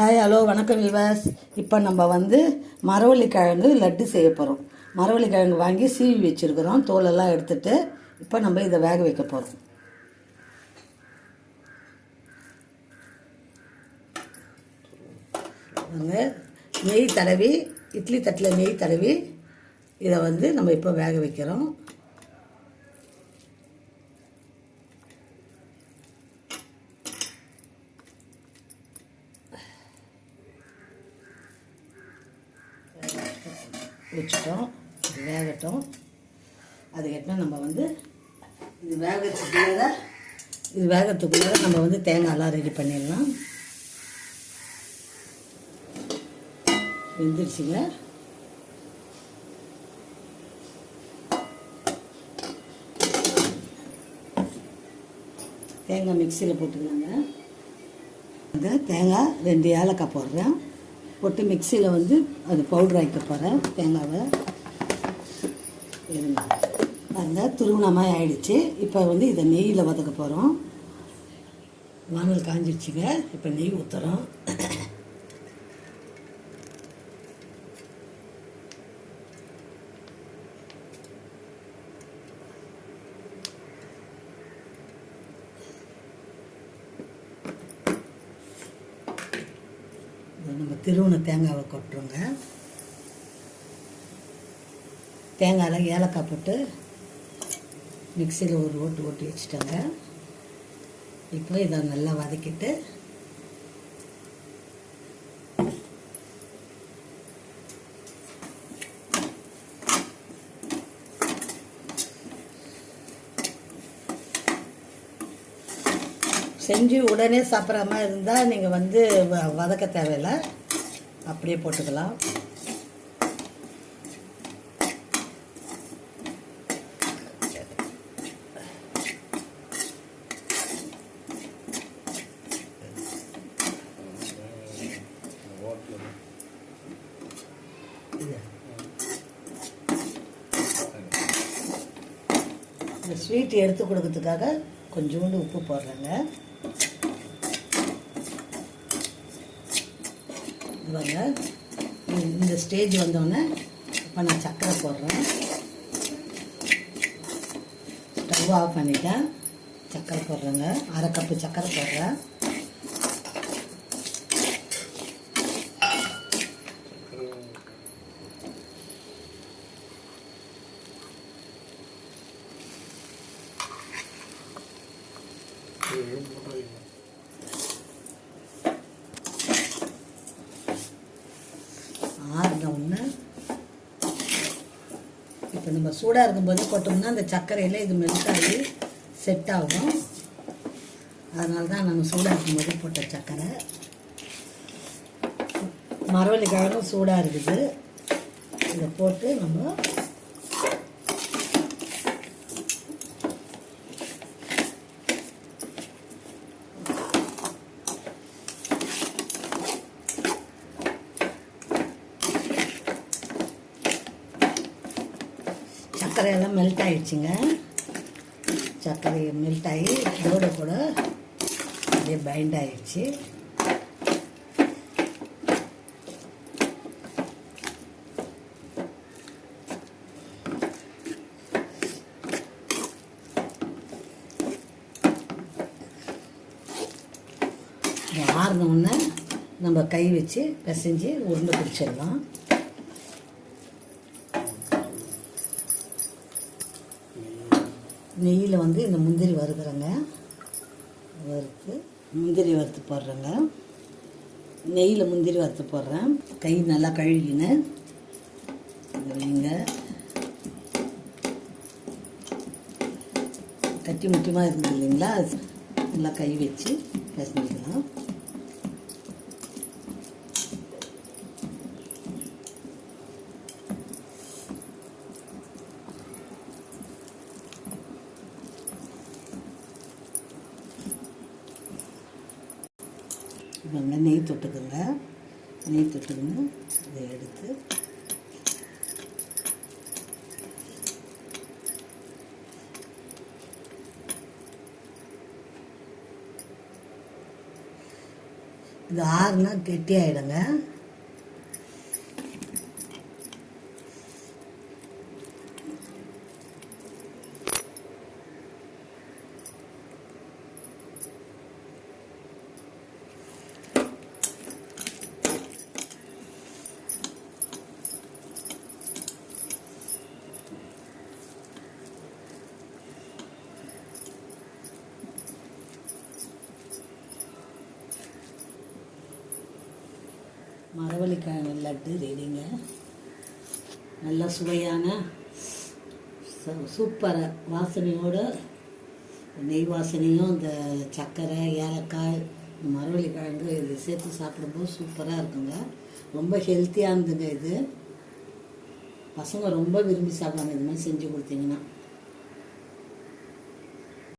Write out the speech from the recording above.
Hi hello வணக்கம் விவாஸ் இப்போ நம்ம வந்து மரவள்ளி கிழங்கு லட்டு செய்ய போகிறோம் மரவள்ளி கிழங்கு வாங்கி சீவி வச்சுருக்குறோம். தோலெல்லாம் எடுத்துகிட்டு இப்போ நம்ம இதை வேக வைக்க போகிறோம் வந்து நெய் தடவி இட்லி தட்டில் நெய் தடவி இதை வந்து நம்ம இப்போ வேக வைக்கிறோம். வச்சுட்டோம். இது வேகட்டும். அதுக்கப்புறம் நம்ம வந்து இது வேகத்துக்குள்ளே இது வேகத்துக்குள்ளே நம்ம வந்து தேங்காயெல்லாம் ரெடி பண்ணிடலாம். வெந்துருச்சுங்க. தேங்காய் மிக்சியில் போட்டுக்கலாங்க. இந்த தேங்காய் ரெண்டு ஏலக்காய் போடுறேன். போட்டு மிக்சியில் வந்து அது பவுடர் ஆக்க போகிறேன் தேங்காவை இருங்க. அந்த துருவனமாக ஆயிடுச்சு. இப்போ வந்து இதை நெய்யில் வதக்க போகிறோம் வானல் காஞ்சிடுச்சுங்க இப்போ நெய் ஊற்றுறோம் இது தேங்காவை கொட்டுருங்க தேங்காயில் ஏலக்காய் போட்டு மிக்சியில் ஒரு ஓட்டு ஓட்டி வச்சுட்டோங்க. இப்போ இதை நல்லா வதக்கிட்டு செஞ்சு உடனே சாப்பிட்ற மாதிரி இருந்தால் நீங்கள் வந்து வ- வதக்க தேவையில்லை. அப்படியே போட்டுக்கலாம். இந்த ஸ்வீட் எடுத்து கொடுக்கறதுக்காக கொஞ்சோண்டு உப்பு போடுறேங்க. பாருங்க இந்த- ஸ்டேஜ் வந்தோடனே இப்போ நான் சக்கரை போடுறேன். ஸ்டவ் ஆஃப் பண்ணிட்டேன். சக்கரை போடுறேங்க. அரை கப்பு சக்கரை போடுறேன். இப்போ நம்ம சூடாக இருக்கும்போது போட்டோம்னா அந்த சர்க்கரையில் இது மெல்ட் ஆகி செட் ஆகும். அதனால தான் நம்ம சூடாக இருக்கும்போது போட்ட சர்க்கரை. மரவள்ளி கிழங்கும் சூடாக இருக்குது. இதை போட்டு நம்ம சர்க்கரை எல்லாம் மெல்ட் ஆகிடுச்சிங்க சர்க்கரை மெல்ட் ஆகி இதோட கூட அப்படியே பைண்ட் ஆகிடுச்சி இது உடனே நம்ம கை வச்சு பிசைஞ்சு உருண்டை பிடிச்சிடலாம். நெய்யில் வந்து இந்த முந்திரி வறுக்கிறேங்க. வறுத்து முந்திரி வறுத்து போடுறேங்க. நெய்யில் முந்திரி வறுத்து போடுறேன். கை நல்லா கழுவினேன் வைங்க. கட்டி முட்டியமாக இருந்தது இல்லைங்களா? நல்லா கை வச்சு பேசிக்கலாம் இவங்க நெய் தொட்டுக்குங்க. நெய் தொட்டுக்குன்னு இதை எடுத்து இது ஆறுனா கெட்டி ஆகிடுங்க மரவள்ளிக்கிழங்கு லட்டு ரெடிங்க. நல்ல சுவையான ச- சூப்பரை வாசனையோட நெய் வாசனையும் இந்த சர்க்கரை ஏலக்காய் இந்த மரவள்ளிக்கிழங்கு இது சேர்த்து சாப்பிடும்போது சூப்பராக இருக்குங்க. ரொம்ப ஹெல்த்தியாக இருந்துங்க இது. பசங்க ரொம்ப விரும்பி சாப்பிடுவாங்க. இது மாதிரி செஞ்சு கொடுத்தீங்கன்னா.